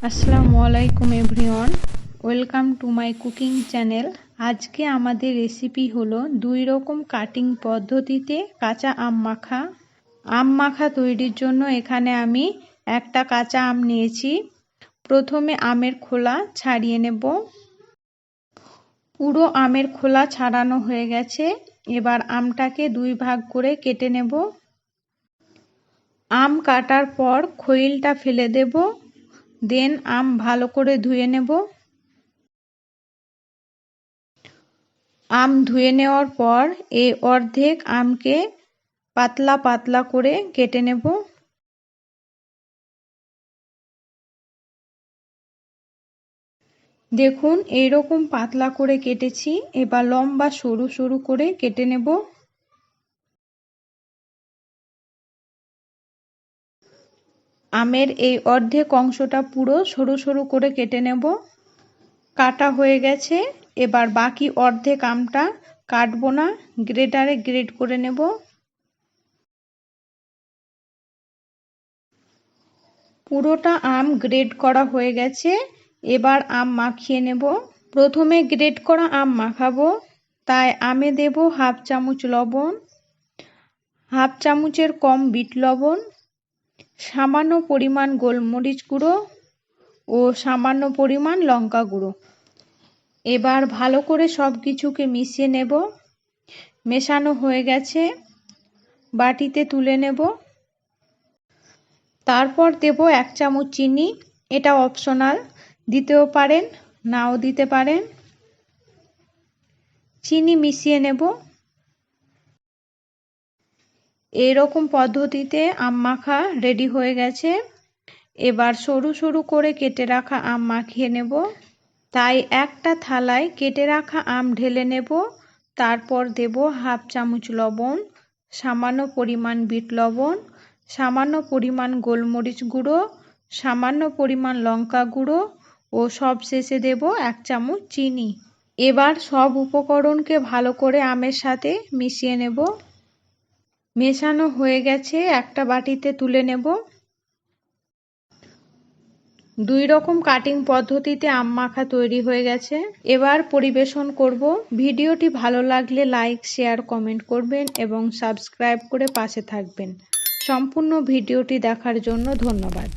আসসালামু আলাইকুম everyone. Welcome to my cooking channel. আজকে আমাদের রেসিপি হলো দুই রকম কাটিং পদ্ধতিতে কাঁচা আম মাখা। আম মাখা তৈরির জন্য এখানে আমি একটা কাঁচা আম নিয়েছি। প্রথমে আমের খোলা ছাড়িয়ে নেব। পুরো আমের খোলা ছাড়ানো হয়ে গেছে। এবার আমটাকে দুই ভাগ করে কেটে নেব। আম কাটার পর খৈলটা ফেলে দেবো। দেন আম ভালো করে ধুয়ে নেব। আম ধুয়ে নেওয়ার পর এই অর্ধেক আমকে পাতলা পাতলা করে কেটে নেব। দেখুন, এইরকম পাতলা করে কেটেছি। এবার লম্বা সরু সরু করে কেটে নেব। আমের এই অর্ধেক অংশটা পুরো সরু সরু করে কেটে নেব। কাটা হয়ে গেছে। এবার বাকি অর্ধেক আমটা কাটবো না, গ্রেটারে গ্রেড করে নেব। পুরোটা আম গ্রেড করা হয়ে গেছে। এবার আম মাখিয়ে নেব। প্রথমে গ্রেড করা আম মাখাবো, তাই আমে দেব হাফ চামচ লবণ, হাফ চামচের কম বিট লবণ সামান্য পরিমাণ গোলমরিচ গুঁড়ো ও সামান্য পরিমাণ লঙ্কা গুঁড়ো। এবার ভালো করে সব কিছুকে মিশিয়ে নেব। মেশানো হয়ে গেছে। বাটিতে তুলে নেব। তারপর দেব এক চামচ চিনি। এটা অপশনাল। দিতেও পারেন, নাও দিতে পারেন। চিনি মিশিয়ে নেব। এইরকম পদ্ধতিতে আম মাখা রেডি হয়ে গেছে। এবার সরু সরু করে কেটে রাখা আম মাখিয়ে নেব। তাই একটা থালায় কেটে রাখা আম ঢেলে নেব। তারপর দেব হাফ চামচ লবণ, সামান্য পরিমাণ বিট লবণ, সামান্য পরিমাণ গোলমরিচ গুঁড়ো, সামান্য পরিমাণ লঙ্কা গুঁড়ো ও সব শেষে দেব এক চামচ চিনি। এবার সব উপকরণকে ভালো করে আমের সাথে মিশিয়ে নেব। মেশানো হয়ে গেছে, একটা বাটিতে তুলে নেব। দুই রকম কাটিং পদ্ধতিতে আম মাখা তৈরি হয়ে গেছে। এবার পরিবেশন করব। ভিডিওটি ভালো লাগলে লাইক শেয়ার কমেন্ট করবেন এবং সাবস্ক্রাইব করে পাশে থাকবেন। সম্পূর্ণ ভিডিওটি দেখার জন্য ধন্যবাদ।